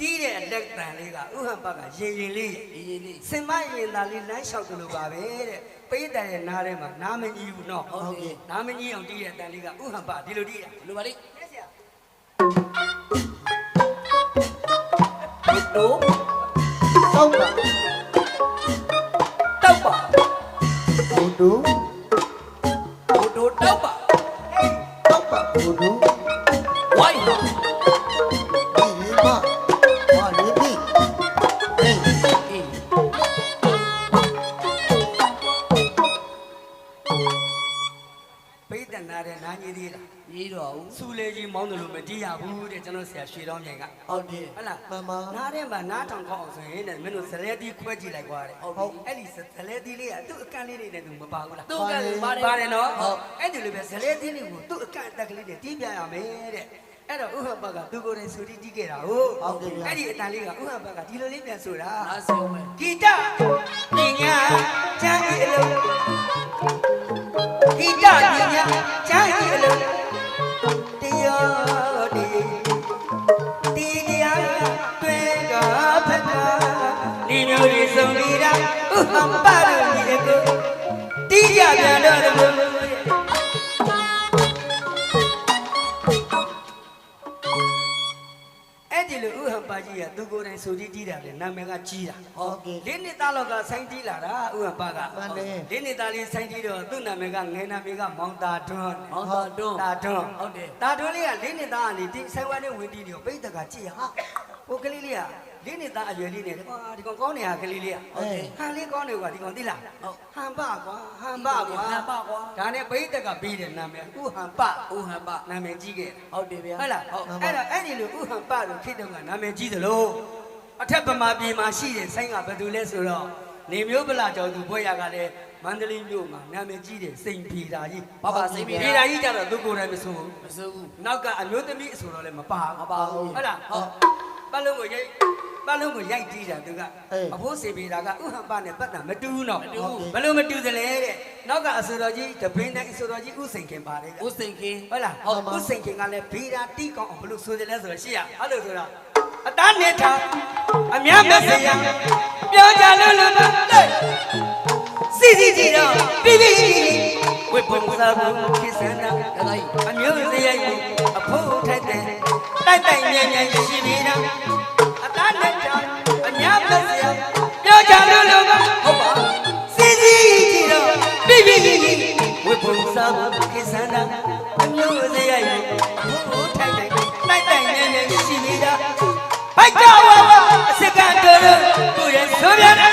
တီးတဲ့လက်တန်လေးကဥဟံပတ်ကရင်ရင်လေးအေးအေးလေးစင်မရင်သားလေးလမ်းလျှောက်တယ်လို့ပါပဲတဲ့ပိတ်တန်ရဲ့နားထဲမှာနားမကြီးဘူးနော်ဟုတ်ကဲ့နားမကြီးအောင်တီးတဲ့အတန်လေးကဥဟံပတ်ဒီလိုတီးတာလူပါလေးလက်ဆရာဘုဒ္ဓတောက်ပါတောက်ပါဘုဒ္ဓဘုဒ္ဓတောက်ပါတောက်ပါဘုဒ္ရေးတော့ဦးစူလေကြီးမောင်းတယ်လို့မတီးရဘူးတဲ့ကျွန်တော်ဆရာရွှေတော်မြိုင်ကဟုတ်တယ်ဟုတ်လားမမနားထဲမှာနားထောင်ကောင်းအောင်ဆိုရင်တဲ့မင်းတို့ဇလဲတီးခွဲကြည့်လိုက်ကွာတဲ့ဟုတ်ပြီအဲ့ဒီဇလဲတီးလေးကသူ့အကန့်လေးတွေနဲ့သူမပါဘူးလားသူကလည်းပါတယ်ပါတယ်နော်ဟုတ်အဲ့ဒီလိုပဲဇလဲတီးလေးကိုသူ့အကန့်အတက်ကလေးတွေတီးပြရမယ်တဲ့အဲ့တော့ဥဟဘကသူကိုယ်တိုင်စူတီးတီးခဲ့တာဟုတ်အဲ့ဒီအတန်လေးကဥဟဘကဒီလိုလေးပြန်ဆိုတာအားဆုံးမယ်ဂီတပညာချမ်းဤအလုံး ပြန်တော့တယ်အဲ့ဒီလိုဥဟံပါကြီးကသူကိုယ်တိုင်ဆိုတီးတီးတာလေနာမည်ကကြီးတာဟုတ်ကဲ့လေးနှစ်သားလောက်ကဆိုင်းတီးလာတာဥဟံပါကမှန်တယ်လေးနှစ်သားလေးဆိုင်းတီးတော့သူ့နာမည်ကငယ်နာမည်ကမောင်တာထွန်းဟောတော်တွန်းတာထွန်းဟုတ်တယ်တာထွန်းလေးကလေးနှစ်သားကနေဒီဆိုင်ဝါနဲ့ဝင်တီးနေတော့ပိတ်တကကြည့်ဟာဟိုကလေးလေးက လေးနှစ်သားအရွယ်လေးနဲ့ကွာဒီကောင်ကောင်းနေတာကလေးလေးကဟုတ်တယ်ဟန်လေးကောင်းနေကွာဒီကောင်သိလားဟုတ်ဟန်ပကွာဟန်ပကွာဟန်ပကွာဒါနဲ့ပိတ်တကပြီးတယ်နာမည်ဥဟန်ပဦးဟန်ပါနာမည်ကြီးခဲ့တယ်ဟုတ်တယ်ဗျာဟုတ်လားဟုတ်အဲ့တော့အဲ့ဒီလိုဥဟံပလို့ခေတ္တကနာမည်ကြီးသလိုအထက်ဗမာပြည်မှာရှိတဲ့ဆိုင်းကဘယ်သူလဲဆိုတော့နေမျိုးဗလာကျော်သူဘွဲရကလည်းမန္တလေးမြို့မှာနာမည်ကြီးတယ်စိန်ဖြီတာကြီးဘာဘာစိတ်ဖြီပြေတာကြီးကြတော့သူကိုယ်တိုင်မဆိုဘူးမစိုးဘူးနောက်ကအမျိုးသမီးအဆိုတော့လည်းမပါဘူးမပါဘူးဟုတ်လားဟုတ်ပတ်လုံးကိုရိုက် ပတ်လုံးကိုရိုက်တီးတာသူကအေးအဖိုးစေဖြီတာကဥဟံပနဲ့ပတ်တာမတူဘူးနော်မတူဘူးဘယ်လိုမတူသလဲတဲ့နောက်ကအဆိုတော်ကြီးတပင်းတိုင်းအဆိုတော်ကြီးဥစိန်ခင်ပါတယ်တဲ့ဦးစိန်ကင်းဟုတ်လားဟုတ်ပါဥစိန်ခင်ကလည်းဗီရာတိကောင်းအောင်ဘလို့ဆိုတယ်လဲဆိုတော့ရှေ့ရအဲ့လိုဆိုတာအတန်းနေထားအများမစရာပြောကြလို့လို့တော့တဲ့စီစီကြည့်တော့ပြီးပြီးဝိပုံစားဘူးခိစန္ဒဒါသာကြီးအမျိုးစရိုက်ကိုအဖို့ထိုက်တဲ့တိုက်တိုက်မြန်မြန်ရှိ ပြောကြလို့လို့တော့ဟုတ်ပါစီစီကြည့်တော့ပြီးပြီးဝိပုံစားဘူးခိစန္ဒအမျိုးစရိုက်ကိုအဖို့ထိုက်တဲ့တိုက်တိုက်မြန်မြန်ရှိပြီတော့ဘိုက်တော်ဝဝအစကတော်တို့ကိုရဲ့ဆိုပြန်တယ်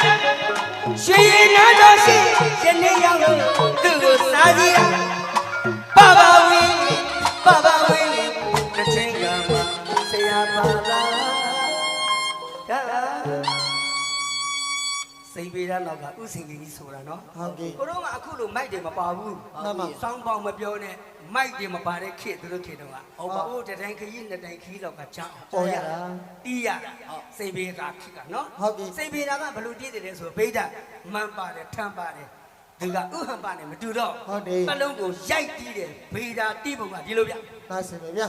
ရွှေရည်နာတော်ရှိယနေ့ရော စိတ်ပေးတဲ့နောက်ကဥစဉ်ကြီးဆိုတာနော်ဟုတ်ကဲ့ကိုတော့ကအခုလိုမိုက်တယ်မပါဘူးမှန်ပါစောင်းပေါင်းမပြောနဲ့မိုက်တယ်မပါတဲ့ခေတ်သူတို့ခေတ်တော့ကဟုတ်ပါဟိုတတိုင်းခကြီးနှစ်တိုင်းခကြီးတော့ကကြောက်ပေါ်ရတာတီးရတာစိတ်ပေးကခေတ်ကနော်ဟုတ်ကဲ့စိတ်ပေးတာကဘယ်လိုတီးတယ်လဲဆိုတော့ဗိဒ္ဓမှန်ပါတယ်ထမ်းပါတယ်သူကဥဟံပါနဲ့မတူတော့ဟုတ်တယ်ပလုံးကိုရိုက်တီးတယ်ဗေဒာတီးပုံကဒီလိုဗျနားစင်ပဲဗျာ